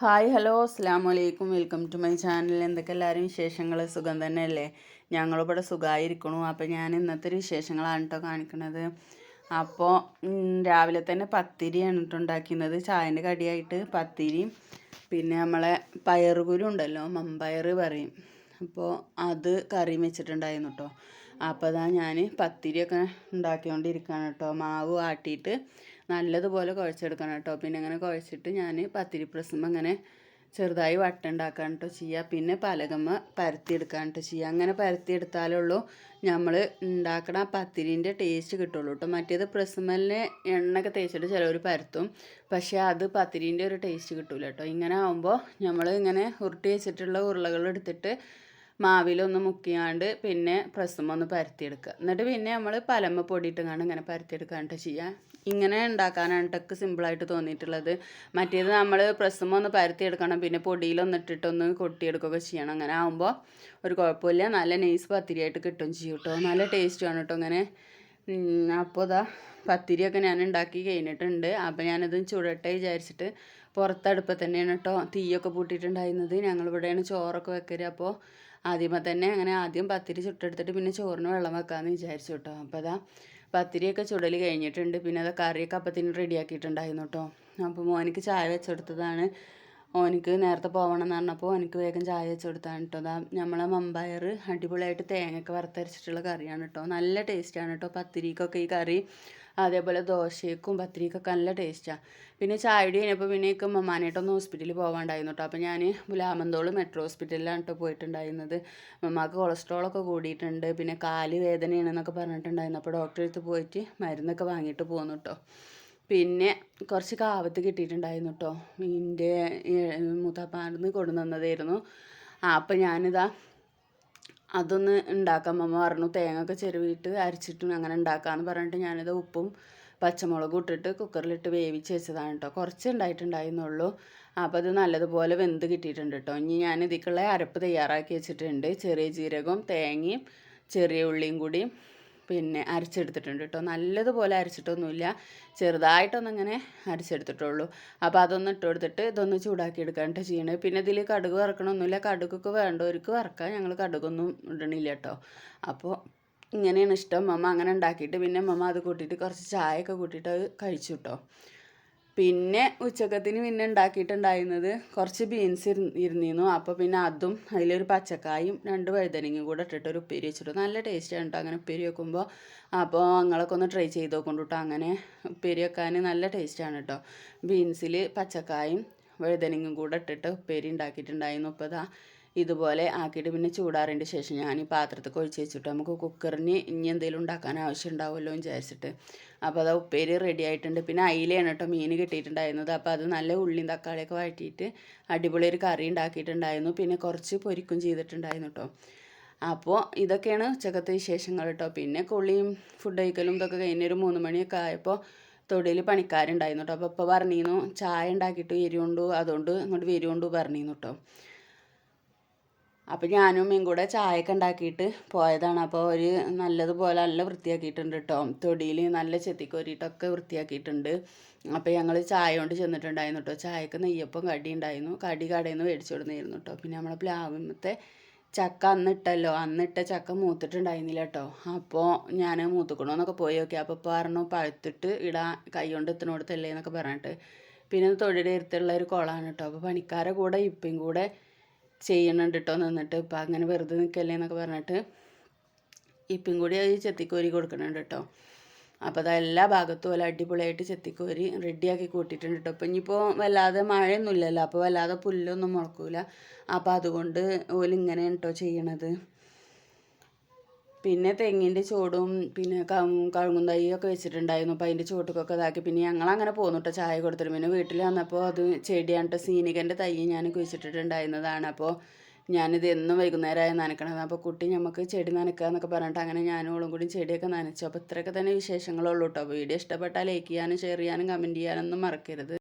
Hi hello അസ്സാം വലൈക്കും welcome to my channel. എന്തൊക്കെ എല്ലാവരും വിശേഷങ്ങൾ സുഖം തന്നെയല്ലേ? ഞങ്ങളിവിടെ സുഖമായിരിക്കണു അപ്പോൾ ഞാൻ ഇന്നത്തെ ഒരു വിശേഷങ്ങളാണ് കേട്ടോ കാണിക്കുന്നത് അപ്പോൾ രാവിലെ തന്നെ പത്തിരിയാണ് കേട്ടോ ഉണ്ടാക്കുന്നത്. ചായന്റെ കടിയായിട്ട് പത്തിരിയും പിന്നെ നമ്മളെ പയറുകുരു ഉണ്ടല്ലോ മമ്പയർ പറയും. അപ്പോൾ അത് കറി വെച്ചിട്ടുണ്ടായിരുന്നു കേട്ടോ അപ്പോൾ അതാ ഞാൻ പത്തിരിയൊക്കെ ഉണ്ടാക്കിക്കൊണ്ടിരിക്കുകയാണ് കേട്ടോ മാവ് ആട്ടിയിട്ട് നല്ലതുപോലെ കുഴച്ചെടുക്കണം കേട്ടോ. പിന്നെ ഇങ്ങനെ കുഴച്ചിട്ട് ഞാൻ പത്തിരി പ്രസ്സുമ്പോൾ അങ്ങനെ ചെറുതായി വട്ടുണ്ടാക്കാൻ കേട്ടോ ചെയ്യുക പിന്നെ പലകമ്മ പരത്തിയെടുക്കാൻ കേട്ടോ ചെയ്യുക അങ്ങനെ പരത്തിയെടുത്താലുള്ളൂ നമ്മൾ ഉണ്ടാക്കണ പത്തിരിന്റെ ടേസ്റ്റ് കിട്ടുള്ളൂ കേട്ടോ. മറ്റേത് പ്രസ്സുമലിന് എണ്ണയൊക്കെ തേച്ചിട്ട് ചിലവർ പരത്തും. പക്ഷേ അത് പത്തിരിന്റെ ഒരു ടേസ്റ്റ് കിട്ടില്ല കേട്ടോ. ഇങ്ങനെ ആകുമ്പോൾ നമ്മൾ ഇങ്ങനെ ഉരുട്ടി വെച്ചിട്ടുള്ള ഉരുളകൾ എടുത്തിട്ട് മാവിലൊന്ന് മുക്കിയാണ്ട് പിന്നെ പ്രസ്സും ഒന്ന് പരത്തിയെടുക്കുക എന്നിട്ട് പിന്നെ നമ്മൾ പലമ്മ പൊടിയിട്ടങ്ങാണ്ട് ഇങ്ങനെ പരത്തിയെടുക്കാണ്ട് ചെയ്യുക ഇങ്ങനെ ഉണ്ടാക്കാനാണ് ടെക്ക് സിമ്പിളായിട്ട് തോന്നിയിട്ടുള്ളത്. മറ്റേത് നമ്മൾ പ്രസ്സുമ്പോൾ ഒന്ന് പരത്തിയെടുക്കണം പിന്നെ പൊടിയിലൊന്ന് ഇട്ടിട്ടൊന്ന് കൊട്ടിയെടുക്കുകയൊക്കെ ചെയ്യണം. അങ്ങനെ ആകുമ്പോൾ ഒരു കുഴപ്പമില്ല. നല്ല നെയ്സ് പത്തിരിയായിട്ട് കിട്ടും ചെയ്യും കേട്ടോ നല്ല ടേസ്റ്റുമാണ് കേട്ടോ അങ്ങനെ അപ്പോൾ ഇതാ പത്തിരിയൊക്കെ ഞാൻ ഉണ്ടാക്കി കഴിഞ്ഞിട്ടുണ്ട്. അപ്പോൾ ഞാനത് ചുടട്ടെ വിചാരിച്ചിട്ട് പുറത്തടുപ്പത്ത് തന്നെയാണ് കേട്ടോ തീയൊക്കെ പൂട്ടിയിട്ടുണ്ടായിരുന്നത്. ഞങ്ങളിവിടെയാണ് ചോറൊക്കെ വെക്കൽ അപ്പോൾ ആദ്യമേ തന്നെ അങ്ങനെ ആദ്യം പത്തിരി ചുട്ടെടുത്തിട്ട് പിന്നെ ചോറിന് വെള്ളം വെക്കാമെന്ന് വിചാരിച്ചു കേട്ടോ. അപ്പോൾ അതാ പത്തിരിയൊക്കെ ചുടൽ കഴിഞ്ഞിട്ടുണ്ട്. പിന്നെ അത് കറിയൊക്കെ അപ്പത്തിന് റെഡിയാക്കിയിട്ടുണ്ടായിരുന്നു കേട്ടോ. അപ്പോൾ മോനിക്ക് ചായ വെച്ചെടുത്തതാണ്. ഓനിക്ക് നേരത്തെ പോകണം എന്ന് പറഞ്ഞപ്പോൾ ഓനിക്ക് വേഗം ചായ വെച്ച് കൊടുത്താണ് കേട്ടോ അതാ നമ്മളെ മമ്പയർ അടിപൊളിയായിട്ട് തേങ്ങയൊക്കെ വറുത്തരച്ചിട്ടുള്ള കറിയാണ് കേട്ടോ നല്ല ടേസ്റ്റാണ് കേട്ടോ പത്തിരിക്കൊക്കെ ഈ കറി അതേപോലെ ദോശയ്ക്കും പത്തിരിക്കൊക്കെ നല്ല ടേസ്റ്റാണ് പിന്നെ ചായടി കഴിഞ്ഞപ്പോൾ പിന്നെ എനിക്ക് മമ്മാനായിട്ടൊന്ന് ഹോസ്പിറ്റലിൽ പോകാണ്ടായിരുന്നു കേട്ടോ അപ്പോൾ ഞാൻ പുലാമന്തോൾ മെട്രോ ഹോസ്പിറ്റലിലാണ് കേട്ടോ പോയിട്ടുണ്ടായിരുന്നത്. മമ്മാക്ക് കൊളസ്ട്രോളൊക്കെ കൂടിയിട്ടുണ്ട്. പിന്നെ കാൽ വേദനയാണെന്നൊക്കെ പറഞ്ഞിട്ടുണ്ടായിരുന്നു. അപ്പോൾ ഡോക്ടറെ അടുത്ത് പോയിട്ട് മരുന്നൊക്കെ വാങ്ങിയിട്ട് പോന്നു കേട്ടോ പിന്നെ കുറച്ച് കാവത്ത് കിട്ടിയിട്ടുണ്ടായിരുന്നു കേട്ടോ എന്റെ മൂത്താപ്പാടുന്ന് കൊണ്ടുവന്നതായിരുന്നു. ആ അപ്പം ഞാനിതാ അതൊന്ന് ഉണ്ടാക്കാം. അമ്മ പറഞ്ഞു തേങ്ങ ഒക്കെ ചെരുവിയിട്ട് അരച്ചിട്ടും അങ്ങനെ ഉണ്ടാക്കാമെന്ന് പറഞ്ഞിട്ട് ഞാനിത് ഉപ്പും പച്ചമുളകും ഇട്ടിട്ട് കുക്കറിലിട്ട് വേവിച്ച് വെച്ചതാണ് കേട്ടോ കുറച്ച് ഉണ്ടായിട്ടുണ്ടായിരുന്നുള്ളൂ. അപ്പോൾ അത് നല്ലതുപോലെ വെന്ത് കിട്ടിയിട്ടുണ്ട് കേട്ടോ ഇനി ഞാൻ ഇതിക്കുള്ള അരപ്പ് തയ്യാറാക്കി വെച്ചിട്ടുണ്ട്. ചെറിയ ജീരകവും തേങ്ങയും ചെറിയ ഉള്ളിയും കൂടി പിന്നെ അരച്ചെടുത്തിട്ടുണ്ട് കേട്ടോ. നല്ലതുപോലെ അരച്ചിട്ടൊന്നുമില്ല. ചെറുതായിട്ടൊന്നങ്ങനെ അരച്ചെടുത്തിട്ടുള്ളൂ. അപ്പോൾ അതൊന്ന് ഇട്ട് കൊടുത്തിട്ട് ഇതൊന്ന് ചൂടാക്കി എടുക്കാനായിട്ട് ചെയ്യണത് പിന്നെ ഇതിൽ കടുക് വറക്കണമൊന്നുമില്ല. കടുകൊക്കെ വേണ്ടവർക്ക് വറക്കാം. ഞങ്ങൾ കടുകൊന്നും ഇടണില്ല കേട്ടോ. അപ്പോൾ ഇങ്ങനെയാണ് ഇഷ്ടം. മമ്മ അങ്ങനെ ഉണ്ടാക്കിയിട്ട് പിന്നെ മമ്മ അത് കൂട്ടിയിട്ട് കുറച്ച് ചായയൊക്കെ കൂട്ടിയിട്ട് അത് കഴിച്ചു കേട്ടോ. പിന്നെ ഉച്ചക്കത്തിന് പിന്നെ ഉണ്ടാക്കിയിട്ടുണ്ടായിരുന്നത് കുറച്ച് ബീൻസ് ഇരുന്നിരുന്നു. അപ്പോൾ പിന്നെ അതും അതിലൊരു പച്ചക്കായും രണ്ട് വഴുതനങ്ങയും കൂടെ ഇട്ടിട്ട് ഒരു ഉപ്പേരി വെച്ചിട്ടു. നല്ല ടേസ്റ്റാണ് കേട്ടോ അങ്ങനെ ഉപ്പേരി വെക്കുമ്പോൾ അപ്പോൾ നിങ്ങളൊക്കെ ഒന്ന് ട്രൈ ചെയ്ത് നോക്കൊണ്ട് കേട്ടോ അങ്ങനെ ഉപ്പേരി വെക്കാൻ നല്ല ടേസ്റ്റാണ് കേട്ടോ ബീൻസിൽ പച്ചക്കായും വഴുതനങ്ങയും കൂടെ ഇട്ടിട്ട് ഉപ്പേരി ഉണ്ടാക്കിയിട്ടുണ്ടായിരുന്നു. ഇപ്പോൾ ഇതുപോലെ ആക്കിയിട്ട് പിന്നെ ചൂടാറിന്റെ ശേഷം ഞാൻ ഈ പാത്രത്തിൽ ഒഴിച്ച് വെച്ചിട്ട് നമുക്ക് കുക്കറിന് ഇനി എന്തെങ്കിലും ഉണ്ടാക്കാൻ ആവശ്യം ഉണ്ടാവുമല്ലോ എന്ന് വിചാരിച്ചിട്ട്. അപ്പോൾ അത് ഉപ്പേരി റെഡി ആയിട്ടുണ്ട്. പിന്നെ അയിലയാണ് കേട്ടോ മീൻ കിട്ടിയിട്ടുണ്ടായിരുന്നത്. അപ്പോൾ അത് നല്ല ഉള്ളിയും തക്കാളിയൊക്കെ വഴറ്റിയിട്ട് അടിപൊളി ഒരു കറി ഉണ്ടാക്കിയിട്ടുണ്ടായിരുന്നു. പിന്നെ കുറച്ച് പൊരിക്കും ചെയ്തിട്ടുണ്ടായിരുന്നു കേട്ടോ. അപ്പോൾ ഇതൊക്കെയാണ് ഉച്ചക്കത്തെ വിശേഷങ്ങൾ കേട്ടോ. പിന്നെ കുളിയും ഫുഡ് കഴിക്കലും ഇതൊക്കെ കഴിഞ്ഞൊരു മൂന്ന് മണിയൊക്കെ ആയപ്പോൾ തൊടിയിൽ പണിക്കാരുണ്ടായിരുന്നു കേട്ടോ. അപ്പോൾ ഇപ്പോൾ പറഞ്ഞിരുന്നു ചായ ഉണ്ടാക്കിയിട്ട് എരിവുണ്ടു അതുകൊണ്ട് ഇങ്ങോട്ട് വരുവുണ്ടു പറഞ്ഞിരുന്നു കേട്ടോ. അപ്പോൾ ഞാനും ഉമ്മയും കൂടെ ചായയൊക്കെ ഉണ്ടാക്കിയിട്ട് പോയതാണ്. അപ്പോൾ ഒരു നല്ലതുപോലെ നല്ല വൃത്തിയാക്കിയിട്ടുണ്ട് കേട്ടോ തൊടിയിൽ നല്ല ചെത്തിക്കോരിയിട്ടൊക്കെ വൃത്തിയാക്കിയിട്ടുണ്ട്. അപ്പോൾ ഞങ്ങൾ ചായ കൊണ്ട് ചെന്നിട്ടുണ്ടായിരുന്നു കേട്ടോ ചായക്ക് നെയ്യപ്പം കടി ഉണ്ടായിരുന്നു. കടി കടയിൽ നിന്ന് മേടിച്ചു കൊടുന്നിരുന്നു കേട്ടോ പിന്നെ നമ്മളെ പ്ലാവിമത്തെ ചക്ക അന്നിട്ടല്ലോ അന്നിട്ട ചക്ക മൂത്തിട്ടുണ്ടായിരുന്നില്ല കേട്ടോ അപ്പോൾ ഞാൻ മൂത്തുക്കണമെന്നൊക്കെ പോയി നോക്കി. അപ്പോൾ പറഞ്ഞു പഴുത്തിട്ട് ഇടാൻ കൈ കൊണ്ട് എത്തണോടത്തല്ലേ എന്നൊക്കെ പറഞ്ഞിട്ട്. പിന്നെ തൊഴിലെടുത്തുള്ള ഒരു കുളമാണ് കേട്ടോ അപ്പോൾ പണിക്കാരെ കൂടെ ഇപ്പം കൂടെ ചെയ്യണുണ്ട് കേട്ടോ നിന്നിട്ട്. ഇപ്പം അങ്ങനെ വെറുതെ നിൽക്കല്ലേ എന്നൊക്കെ പറഞ്ഞിട്ട് ഇപ്പം കൂടി അത് ചെത്തിക്കോരി കൊടുക്കണുണ്ട് കേട്ടോ അപ്പോൾ അത് എല്ലാ ഭാഗത്തും പോലെ അടിപൊളിയായിട്ട് ചെത്തിക്കോരി റെഡിയാക്കി കൂട്ടിയിട്ടുണ്ട് കേട്ടോ ഇപ്പം ഇനിയിപ്പോൾ വല്ലാതെ മഴയൊന്നുമില്ലല്ലോ അപ്പോൾ വല്ലാതെ പുല്ലൊന്നും മുളക്കൂല. അപ്പോൾ അതുകൊണ്ട് ഓലിങ്ങനെയാണ് കേട്ടോ ചെയ്യണത്. പിന്നെ തെങ്ങിന്റെ ചോടും പിന്നെ കഴുങ്ങും തൈയൊക്കെ വെച്ചിട്ടുണ്ടായിരുന്നു. അപ്പോൾ അതിന്റെ ചോട്ടൊക്കെ ഇതാക്കി. പിന്നെ ഞങ്ങൾ അങ്ങനെ പോന്നു കേട്ടോ ചായ കൊടുത്തിട്ട്. പിന്നെ വീട്ടിൽ വന്നപ്പോൾ അത് ചെടിയാണ് സീനികന്റെ തൈ ഞാൻ കുഴിച്ചിട്ടിട്ടുണ്ടായിരുന്നതാണ്. അപ്പോൾ ഞാനിത് എന്നും വൈകുന്നേരമായി നനക്കണത്. അപ്പോൾ കുട്ടി നമുക്ക് ചെടി നനക്കുക എന്നൊക്കെ പറഞ്ഞിട്ട് അങ്ങനെ ഞാനും ഓളും കൂടി ചെടിയൊക്കെ നനച്ചു. അപ്പോൾ ഇത്രയൊക്കെ തന്നെ വിശേഷങ്ങളുള്ളൂ കേട്ടോ വീഡിയോ ഇഷ്ടപ്പെട്ടാൽ ലൈക്ക് ചെയ്യാനും ഷെയർ ചെയ്യാനും കമന്റ് ചെയ്യാനൊന്നും മറക്കരുത്.